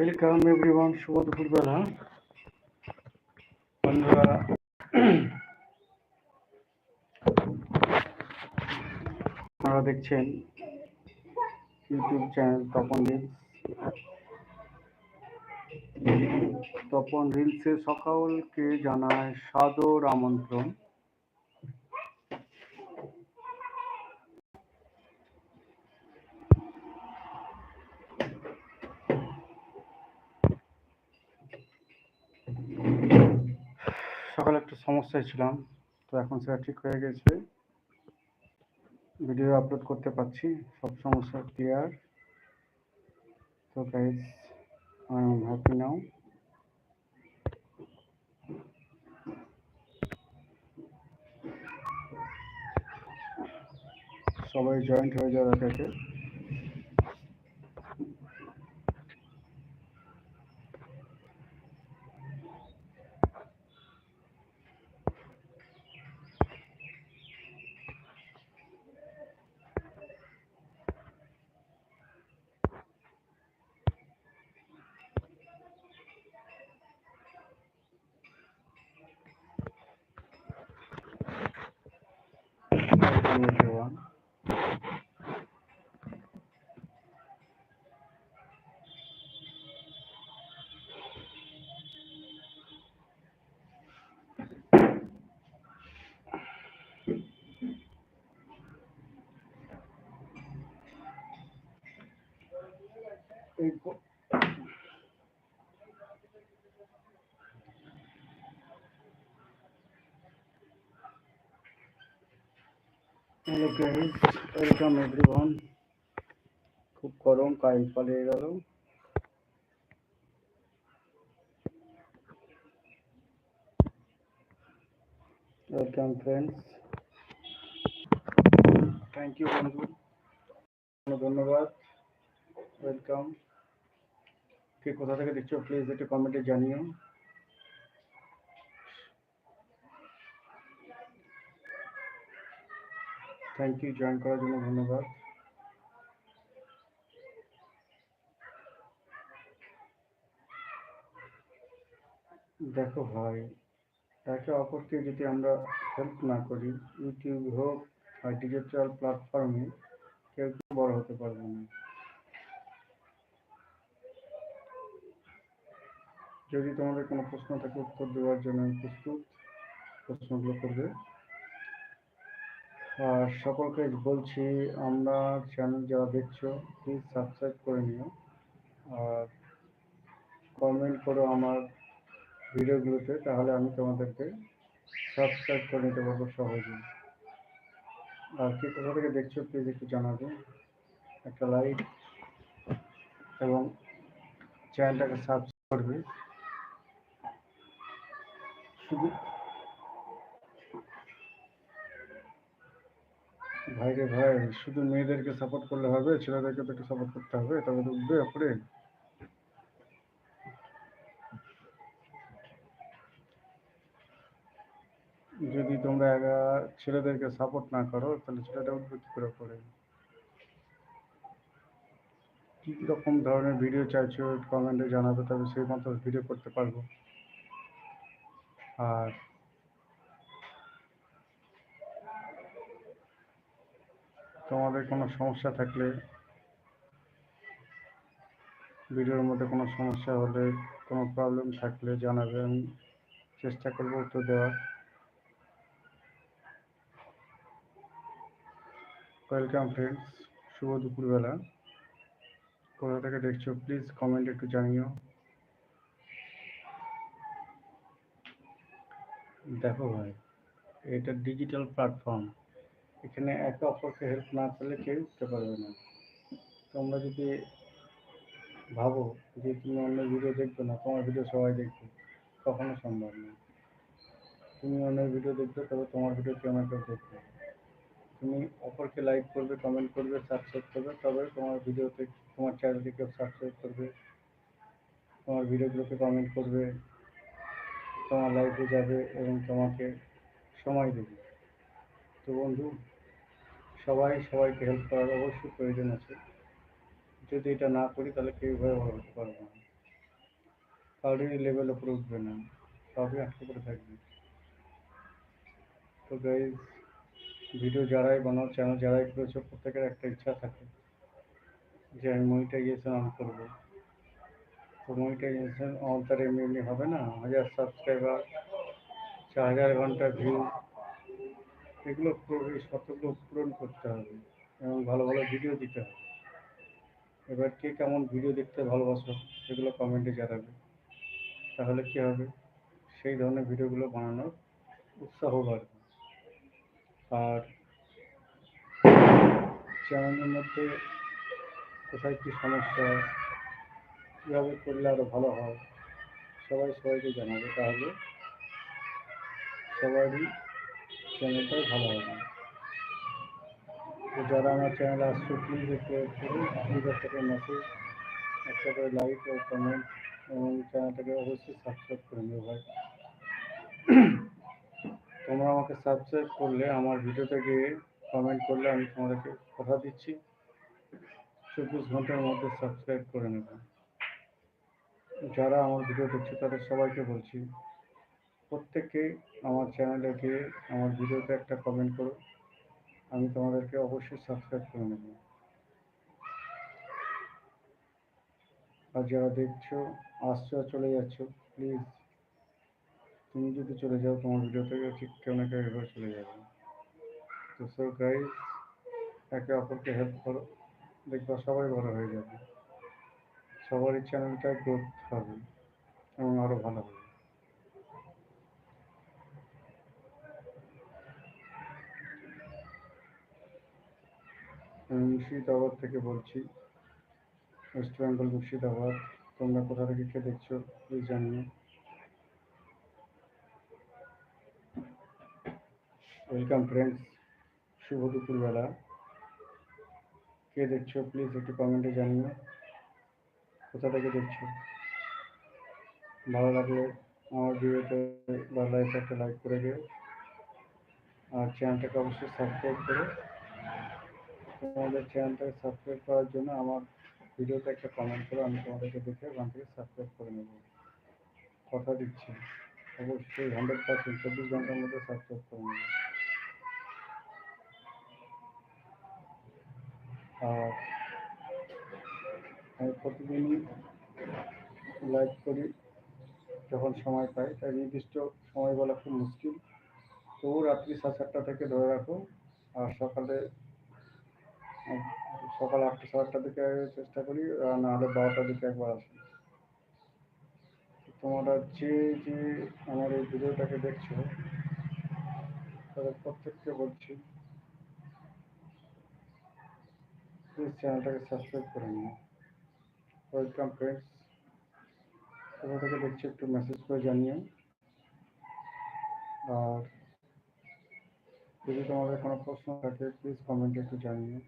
Welcome everyone শুভ দুপুরবেলা বন্ধুরা আপনারা দেখছেন YouTube channel Tapan reels Tapan রিলসে সকলকে জানায় সাদর আমন্ত্রণ সকালে একটু সমস্যায় ছিলাম, তো এখন সেটা ঠিক হয়ে গেছে। ভিডিও আপলোড করতে পারছি, সব সমস্যা ক্লিয়ার তো guys I am happy now. সবাই জয়েন্ট হয়ে যাওয়ার এটাকে। হ্যালো গাইস ওয়েলকাম এভরিওয়ান খুব গরম কাল পালিয়ে গেল। ওয়েলকাম ফ্রেন্ডস থ্যাংক ইউ বন্ধু অনেক ধন্যবাদ। ওয়েলকাম কে কোথা থেকে দেখছ প্লিজ একটু কমেন্টে জানিও। থ্যাংক ইউ জয়েন করার জন্য ধন্যবাদ। দেখো ভাই, একে অপরকে যদি আমরা হেল্প না করি ইউটিউব হোক বা ডিজিটাল প্ল্যাটফর্মে কেউ কেউ বড় হতে পারবে না। যদি তোমাদের কোনো প্রশ্ন থাকে উত্তর দেওয়ার জন্য আমি প্রস্তুত, প্রশ্নগুলো করবে। আর সকলকে বলছি, আমরা চ্যানেল যারা দেখছ প্লিজ সাবস্ক্রাইব করে নিও। আর কমেন্ট করো আমার ভিডিওগুলোতে তাহলে আমি তোমাদেরকে সাবস্ক্রাইব করে নিতে পারব সহজে। আর কি, কোথা থেকে দেখছ প্লিজ একটু জানাবে। একটা লাইক এবং চ্যানেলটাকে সাবস্ক্রাইব করবে। শুধু ভাই রে ভাই, শুধু মেয়েদেরকে সাপোর্ট করলে হবে, ছেলেদেরকে তো একটু সাপোর্ট করতে হবে তবে তো উঠবে ওপরে যদি তোমরা ছেলেদেরকে সাপোর্ট না করো, তাহলে ছেলেটা উঠবে কি করে করে কি রকম ধরনের ভিডিও চাইছো কমেন্টে জানাবে, তবে সেই মতো ভিডিও করতে পারব। আর তোমাদের কোনো সমস্যা থাকলে ভিডিওর মধ্যে কোনো সমস্যা হলে, কোনো প্রবলেম থাকলে জানাবে, আমি চেষ্টা করব উত্তর দেওয়ার। ওয়েলকাম ফ্রেন্ডস শুভ দুপুরবেলা। কোথা থেকে দেখছ প্লিজ কমেন্ট একটু জানিও। দেখো ভাই, এটা ডিজিটাল প্ল্যাটফর্ম এখানে একে অপরকে হেল্প না করলে কেউ উঠতে পারবে না। তোমরা যদি ভাবো যে তুমি অন্য ভিডিও দেখবে না, তোমার ভিডিও সবাই দেখবে, কখনো সম্ভব না। তুমি অন্য ভিডিও দেখবে, তবে তোমার ভিডিও কেউ না কেউ দেখবে? তুমি অপরকে লাইক করবে কমেন্ট করবে সাবস্ক্রাইব করবে, তবে তোমার ভিডিওতে তোমার চ্যানেলকে কেউ সাবস্ক্রাইব করবে, তোমার ভিডিওগুলোকে কমেন্ট করবে, তোমার লাইফে যাবে এবং তোমাকে সময় দেবে। তো বন্ধু সবাই, সবাইকে হেল্প করার অবশ্যই প্রয়োজন আছে। যদি এটা না করি, তাহলে কেউ ভাবে বড় হতে পারব না। কারোরই লেভেল উপরে উঠবে না। সবই আটকে পড়ে থাকবে। তো গাইজ ভিডিও যারাই বানাও চ্যানেল যারাই করেছ, প্রত্যেকের একটা ইচ্ছা থাকে যে আমি মনিটাইজেশন অন করব। তো মনিটাইজেশন অন তার এমনি এমনি হবে না। হাজার সাবস্ক্রাইবার চার হাজার ঘণ্টা ভিউ এগুলো এই শর্তগুলো পূরণ করতে হবে এবং ভালো ভালো ভিডিও দিতে হবে। এবার কে কেমন ভিডিও দেখতে ভালোবাসো সেগুলো কমেন্টে জানাবে। তাহলে কী হবে? সেই ধরনের ভিডিওগুলো বানানোর উৎসাহ বাড়বে। আর চ্যানেলের মধ্যে কোথায় কী সমস্যা, কীভাবে করলে আরও ভালো হয়, সবাই সবাইকে জানাবে। তাহলে সবারই চ্যানেলটাই ভালো হবে তো যারা আমার চ্যানেলে আসছো প্লিজ একটু করুন একটা করে মেসেজ একটা করে লাইক ও কমেন্ট এবং চ্যানেলটাকে অবশ্যই সাবস্ক্রাইব করে নিও ভাই। তোমরা আমাকে সাবস্ক্রাইব করলে, আমার ভিডিওতে গিয়ে কমেন্ট করলে আমি তোমাদেরকে কথা দিচ্ছি। চব্বিশ ঘণ্টার মধ্যে সাবস্ক্রাইব করে নেবে। যারা আমার ভিডিও দেখছে, তাদের সবাইকে বলছি প্রত্যেককে আমার চ্যানেলে গিয়ে আমার ভিডিওতে একটা কমেন্ট করো। আমি তোমাদেরকে অবশ্যই সাবস্ক্রাইব করে নেব। আর যারা দেখছ, আসছো আর চলে যাচ্ছ প্লিজ তুমি যদি চলে যাও তোমার ভিডিও থেকে ঠিক কেউ এবার চলে যাবে। তো সো গাইজ একে অপরকে হেল্প করো। দেখবা সবাই ভালো হয়ে যাবে। সবারই চ্যানেলটা গ্রোথ হবে এবং আরও ভালো হবে। আমি মুর্শিদাবাদ থেকে বলছি। ওয়েস্ট বেঙ্গল মুর্শিদাবাদ। তোমরা কোথা থেকে কে দেখছ, প্লিজ জানিও। ওয়েলকাম ফ্রেন্ডস, শুভ দুপুরবেলা। কে দেখছ, প্লিজ একটু কমেন্টে জানিও। কোথা থেকে দেখছ? ভালো লাগলে আমার ভিডিওতে বা লাইক একটা লাইক করে দিও। আর চ্যানেলটাকে অবশ্যই সাবস্ক্রাইব করো। তোমাদের চ্যানেলটাকে সাবস্ক্রাইব করার জন্য আমার ভিডিওতে একটা কমেন্ট করো আমি তোমাদেরকে দেখে ওখান থেকে সাবস্ক্রাইব করে নেব। কথা দিচ্ছি। অবশ্যই হান্ড্রেড পার্সেন্ট চব্বিশ ঘণ্টার মধ্যে সাবস্ক্রাইব করে নেব। আর আমি প্রতিদিনই লাইভ করি যখন সময় পাই। তাই নির্দিষ্ট সময় বলা খুব মুশকিল। তবু রাত্রি সাড়ে সাতটা থেকে ধরে রাখো। আর সকালে সকাল আটটা, সাড়ে আটটার দিকে চেষ্টা করি আর না হলে বারোটার দিকে একবার আসি। তোমরা যে যে আমার এই ভিডিওটাকে দেখছ, তাদের প্রত্যেককে বলছি প্লিজ চ্যানেলটাকে সাবস্ক্রাইব করে নিও। ওয়েলকাম ফ্রেন্ডস কোথা থেকে দেখছি, একটু মেসেজ করে জানিও। আর যদি তোমাদের কোনো প্রশ্ন থাকে প্লিজ কমেন্টে একটু জানিও।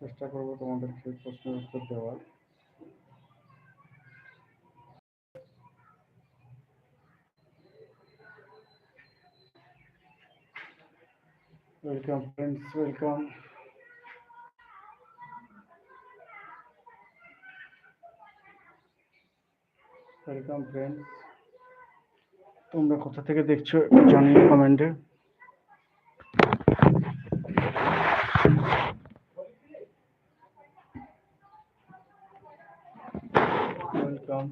চেষ্টা করব তোমাদের সেই প্রশ্নের উত্তর দেওয়ার। Welcome friends welcome welcome friends তোমরা কোথা থেকে দেখছ জানিও কমেন্টে। ওয়েলকাম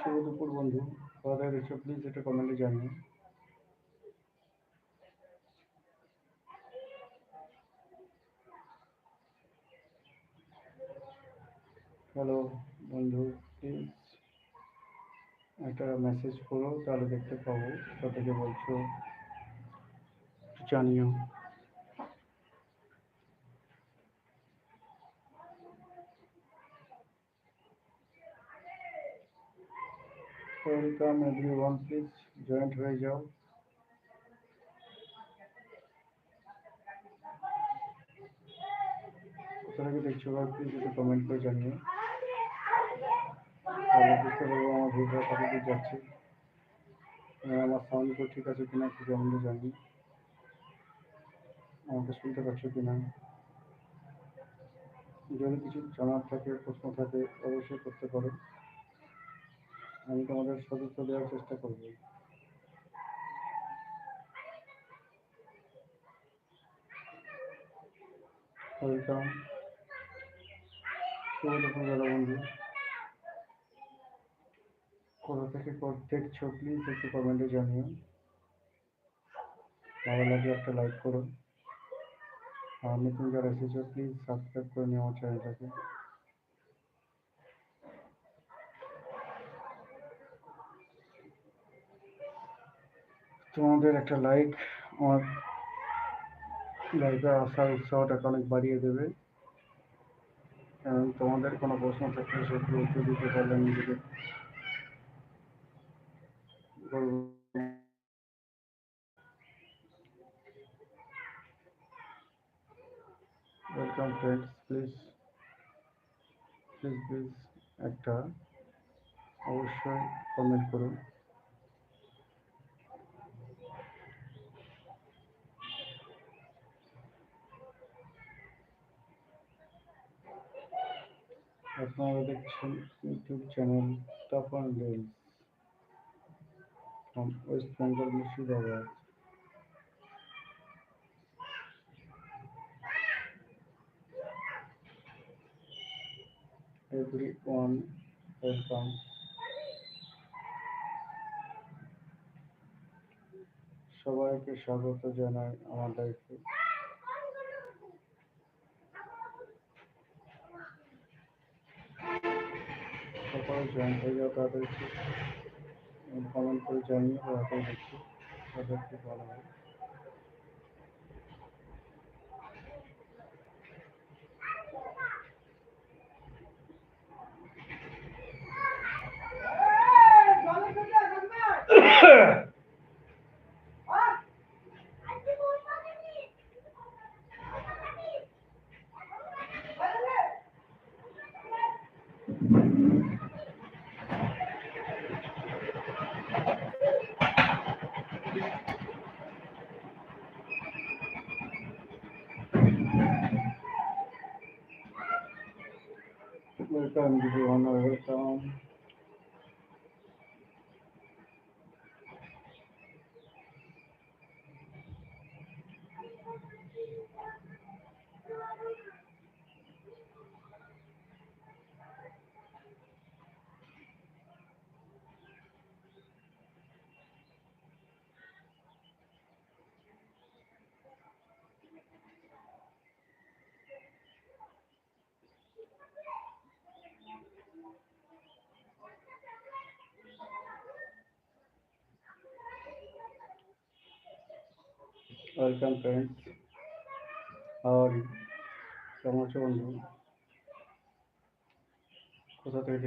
শুভ দুপুর বন্ধু। কোথায় দেখছ প্লিজ এটা কমেন্টে জানিও হ্যালো বন্ধু প্লিজ একটা মেসেজ করো, তাহলে দেখতে পাবো। থেকে বলছো জানিও। ওয়েলকাম এভরিওয়ান প্লিজ জয়েন্ট হয়ে যাও। কোথা থেকে দেখছ ভাই প্লিজ একটু কমেন্ট করে জানিও। তাহলে বুঝতে পারব আমার ভিডিও কতদূর যাচ্ছে। আমার সাউন্ডগুলো ঠিক আছে কিনা একটু জানলে জানি। আমাকে শুনতে পাচ্ছ কিনা? যদি কিছু জানার থাকে, প্রশ্ন থাকে, অবশ্যই করতে পারো। আমি তোমাদের সদস্য দেওয়ার চেষ্টা করব। ওয়েলকাম বন্ধু। কোথা থেকে কর- দেখছ প্লিজ একটু কমেন্টে জানিও ভালো লাগলে একটা লাইক করো আর নতুন যারা এসেছ প্লিজ সাবস্ক্রাইব করে নিও আমার চ্যানেলটাকে তোমাদের একটা লাইক আমার লাইভে আসার উৎসাহটাকে অনেক বাড়িয়ে দেবে এবং তোমাদের কোনো প্রশ্ন থাকলে সেগুলো উত্তর দিতে পারলে আমি নিজেকে গর্ব welcome friends please please please একটা অবশ্যই কমেন্ট করুন। আপনারা দেখছেন YouTube channel Tapan reels from west Bengal Murshidabad everyone welcome সবাইকে স্বাগত জানাই আমার লাইফে সবাই জয়েন হয়ে যাও তাদেরকে কমেন্ট করে জানিয়ে তাড়াতাড়ি দেখি তাদের খুব ভালো হয় ওয়েলকাম দিদি অনার ওয়েলকাম ওয়েলকাম ফ্রেন্ডস আর কেমন আছো বন্ধু কোথা থেকে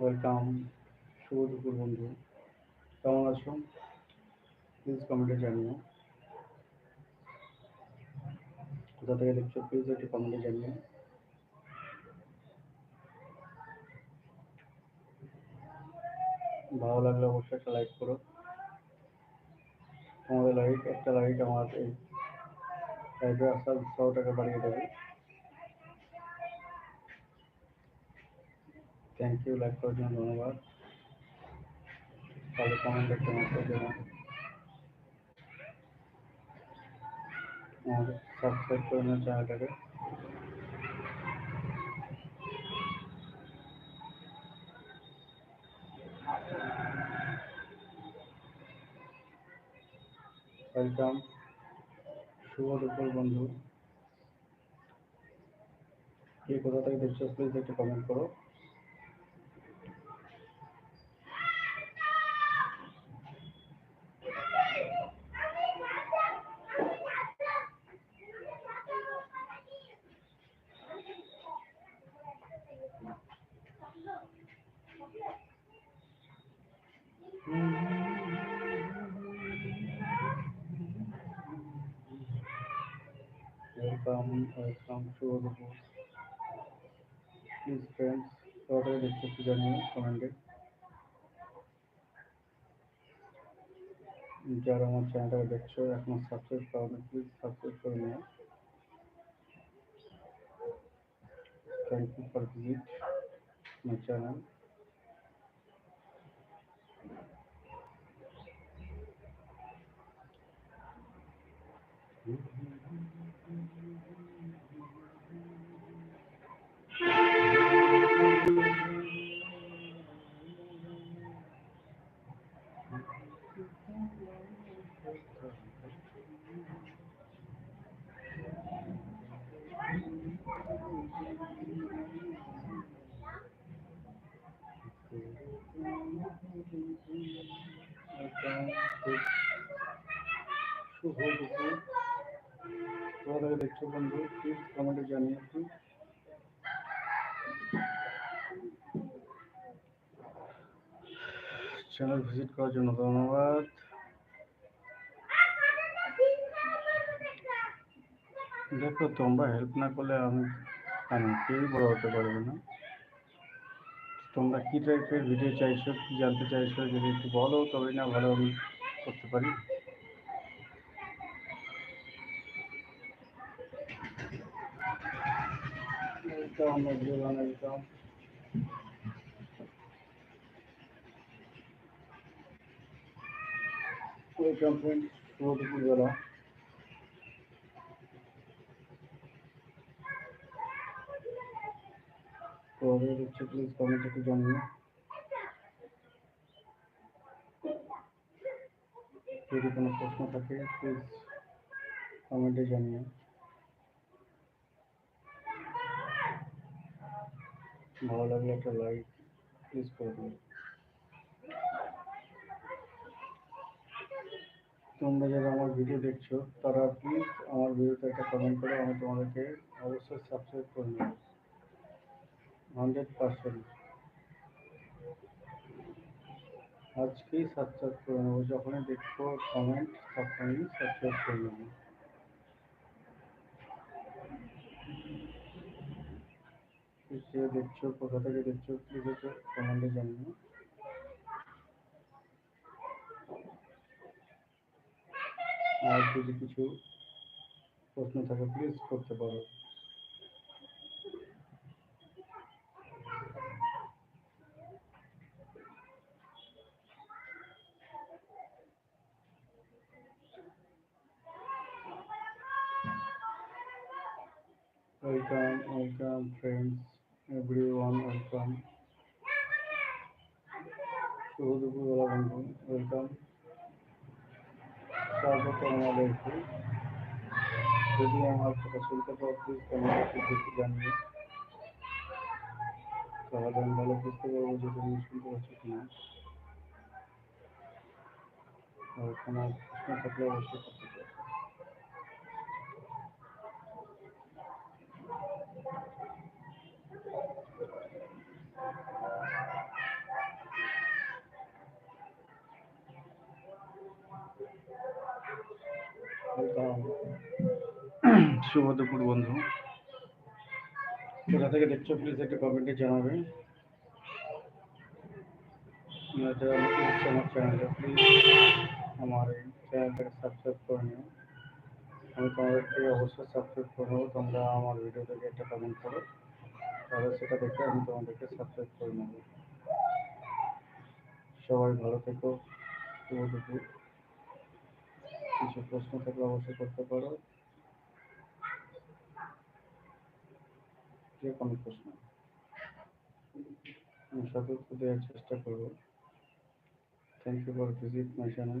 ওয়েলকাম শুভ দুপুর বন্ধু। কেমন আছো? প্লিজ কমেন্টে জানিও। কোথা থেকে দেখছ প্লিজ একটু কমেন্টে জানিও। ভালো লাগলে অবশ্যই একটা লাইক করো। তোমাদের লাইক একটা লাইক আমার এই লাইভে আসার উৎসাহটাকে বাড়িয়ে দেবে। থ্যাংক ইউ লাইক করার জন্য ধন্যবাদ তাহলে কমেন্ট একটা মেসেজ দেবেন আমাদের সাবস্ক্রাইব করে নিন চ্যানেলটাকে ওয়েলকাম শুভ দুপুর বন্ধু কে কোথা থেকে দেখছ প্লিজ একটু কমেন্ট করো welcome welcome to please friends সবাই দেখতে একটু জানিয়ে কমেন্টে যারা আমার চ্যানেলটা দেখছ এখনও সাবস্ক্রাইব করো প্লিজ সাবস্ক্রাইব করে নিও thank you for visit my channel শুভ দুপুর তোমাদের দেখছ বন্ধু প্লিজ কমেন্টে জানিয়ে একটু চ্যানেল ভিজিট করার জন্য ধন্যবাদ। দেখো, তোমরা হেল্প না করলে আমি আমি কেউই বড় হতে পারবে না। তোমরা কী টাইপের ভিডিও চাইছো কী জানতে চাইছো যদি একটু বলো তবে না ভালো আমি করতে পারি। Welcome everyone, welcome. Welcome friends, শুভ দুপুরবেলা তো হচ্ছে প্লিজ কমেন্ট একটু জানিয়ে যদি কোনো প্রশ্ন থাকে প্লিজ কমেন্টে জানিয়ে ভালো লাগলে একটা লাইক প্লিজ করে দিও। তোমরা যারা আমার ভিডিও দেখছ, তারা প্লিজ আমার ভিডিওতে একটা কমেন্ট করে, আমি তোমাদেরকে অবশ্যই সাবস্ক্রাইব করে নেব। Hundred percent. আজকেই সাবস্ক্রাইব করে নেব। যখনই দেখব কমেন্ট তখনই সাবস্ক্রাইব করে নেব। যে দেখছ, কোথা থেকে দেখছ প্লিজ একটু কমেন্টে জানিও। আর যদি কিছু প্রশ্ন থাকে প্লিজ করতে পারো। Welcome welcome friends everyone welcome শুভ দুপুরবেলা বন্ধু ওয়েলকাম স্বাগত আমাদেরকে যদি আমার কথা শুনতে পাও প্লিজ কমেন্টে একটু জানিয়ে তাহলে আমি ভালো বুঝতে পারব যে তুমি শুনতে পাচ্ছ কিনা আর কোনো প্রশ্ন থাকলে অবশ্যই শুভ দুপুর, বন্ধু। কোথা থেকে দেখছ প্লিজ একটা কমেন্টে জানাবে। আমার চ্যানেলে প্লিজ আমার চ্যানেলটাকে সাবস্ক্রাইব করে নিও। আমি তোমাদেরকে অবশ্যই সাবস্ক্রাইব করে নেব তোমরা আমার ভিডিও থেকে একটা কমেন্ট করো। তাহলে সেটা দেখে আমি তোমাদেরকে সাবস্ক্রাইব করে নেব। সবাই ভালো থেকো, শুভ দুপুর। কিছু প্রশ্ন থাকলে অবশ্যই করতে পারো। যে কোনো প্রশ্ন। আমি সতর্ক দেওয়ার চেষ্টা করব। Thank you for visit my channel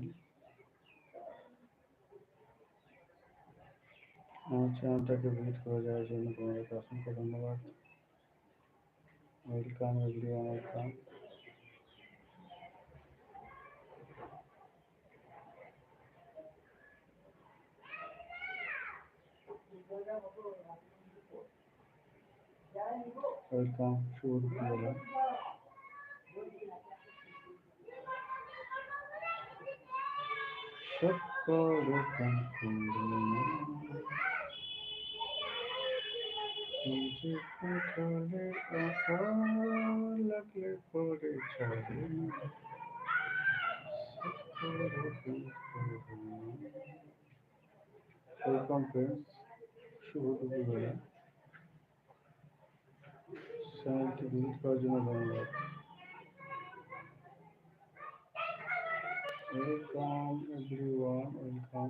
আমার চ্যানেলটাকে ভিজিট করে যাওয়ার জন্য তোমাদেরকে অসংখ্য ধন্যবাদ। ওয়েলকাম এভরিওয়ান ওয়েলকাম ওয়েলকাম শুভ দুপুরবেলা সকল নিজে কোথালে আশা লাগলে পরে ছাড়ে না ওয়েলকাম ফ্রেন্ডস শুভ দুপুরবেলা চ্যানেলটি ভিজিট করার জন্য ধন্যবাদ ওয়েলকাম এভরিওয়ান ওয়েলকাম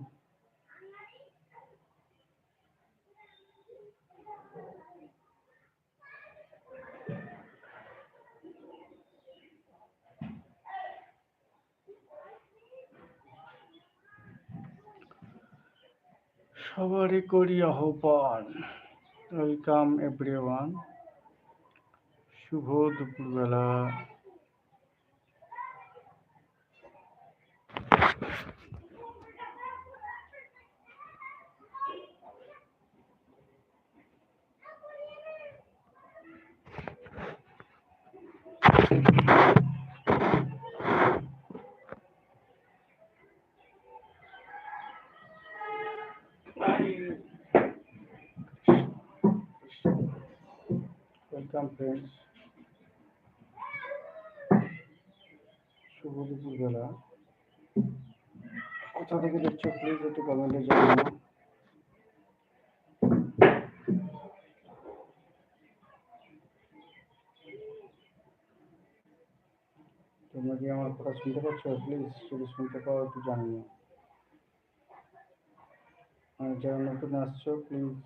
সবারই করি আহ্বান। Welcome everyone. শুভ দুপুরবেলা। ওয়েলকাম ফ্রেন্ডস কোথা থেকে দেখছ প্লিজ একটু কমেন্টে জানিও। তোমরা কি আমার কথা শুনতে পাচ্ছ? প্লিজ যদি শুনতে পাও, একটু জানিও। যারা নতুন আসছো প্লিজ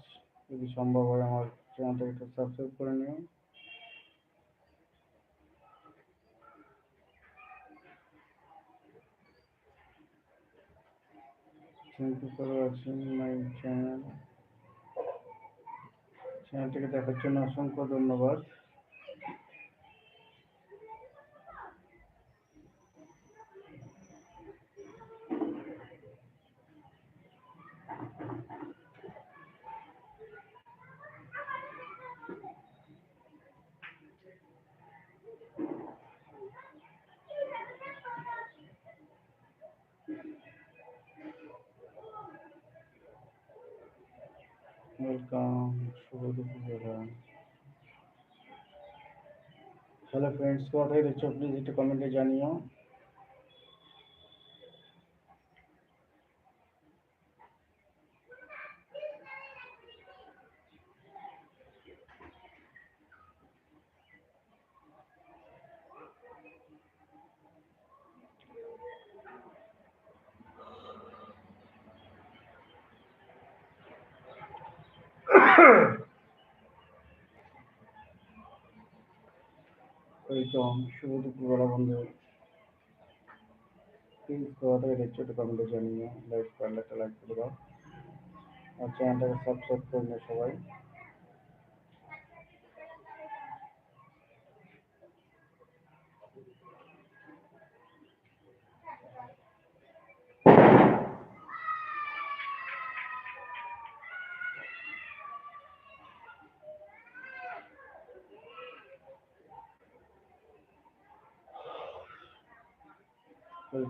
যদি সম্ভব হয় আমার চ্যানেলটা একটু সাবস্ক্রাইব করে নিও। থ্যাংক চ্যানেল চ্যানেলটিকে দেখার জন্য অসংখ্য ধন্যবাদ। ওয়েলকাম শুভ দুপুরবেলা হ্যালো ফ্রেন্ডস কোথায় দেখছ প্লিজ একটু কমেন্টে জানিও ওয়েলকাম শুভ দুপুরবেলা বন্ধু প্লিজ কোথায় দেখছ একটু কমেন্টে জানিও লাইক করলে একটা লাইক করে দাও আর চ্যানেলটাকে সাবস্ক্রাইব করে নিও সবাই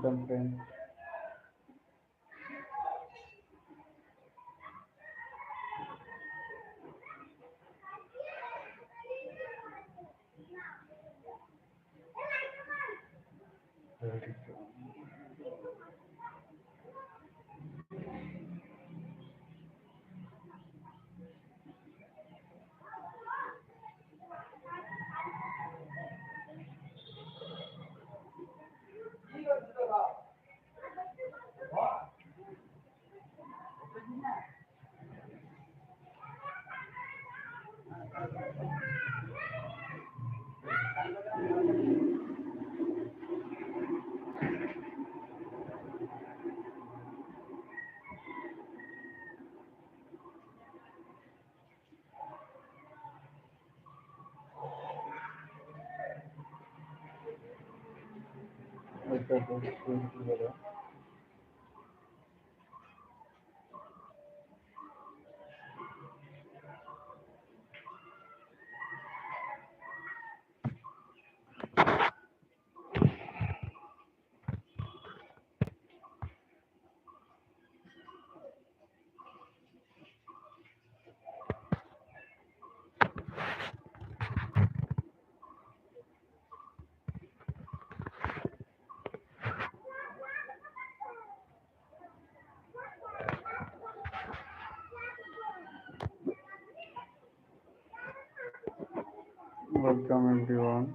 content 1.1 welcome everyone.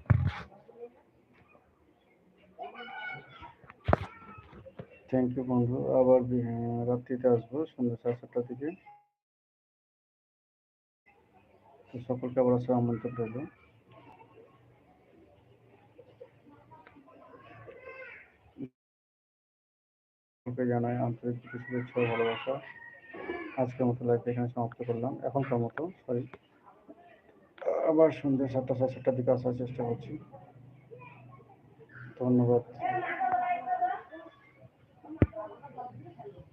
Thank you বন্ধু, আবার রাত্রিতে আসব সন্ধ্যা সাড়ে সাতটার দিকে। তো সকলকে আবার আসার আমন্ত্রণ রইল। জানাই আন্তরিক শুভেচ্ছা ভালোবাসা। আজকের মতো লাইফ এখানে সমাপ্ত করলাম। এখনকার মতো সরি আবার সন্ধ্যা সাতটা, সাড়ে সাতটার দিকে আসার চেষ্টা করছি। ধন্যবাদ।